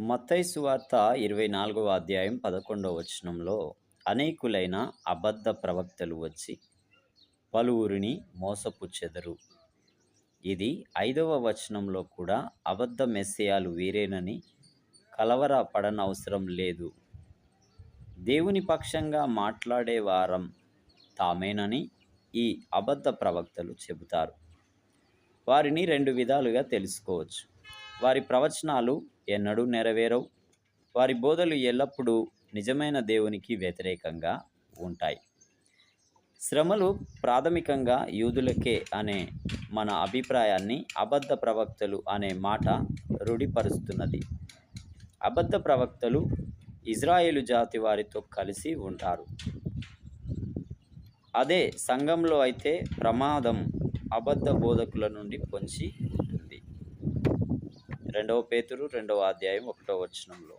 మత్తయి సువార్త ఇరవై నాలుగవ అధ్యాయం పదకొండవ వచనంలో అనేకులైన అబద్ధ ప్రవక్తలు వచ్చి పలువురిని మోసపుచ్చెదరు ఇది ఐదవ వచనంలో కూడా అబద్ధ మెస్సేయాలు వీరేనని కలవర పడనవసరం లేదు. దేవుని పక్షంగా మాట్లాడే వారం తామేనని ఈ అబద్ధ ప్రవక్తలు చెబుతారు. వారిని రెండు విధాలుగా తెలుసుకోవచ్చు. వారి ప్రవచనాలు ఎన్నడూ నెరవేరవు. వారి బోధలు ఎల్లప్పుడూ నిజమైన దేవునికి వ్యతిరేకంగా ఉంటాయి. శ్రమలు ప్రాథమికంగా యూదులకే అనే మన అభిప్రాయాన్ని అబద్ధ ప్రవక్తలు అనే మాట రుడిపరుస్తున్నది అబద్ధ ప్రవక్తలు ఇజ్రాయేలు జాతి వారితో కలిసి ఉంటారు. అదే సంఘంలో అయితే ప్రమాదం అబద్ధ బోధకుల నుండి పొంచి రెండవ పేతురు రెండవ అధ్యాయం ఒకటో వచనంలో.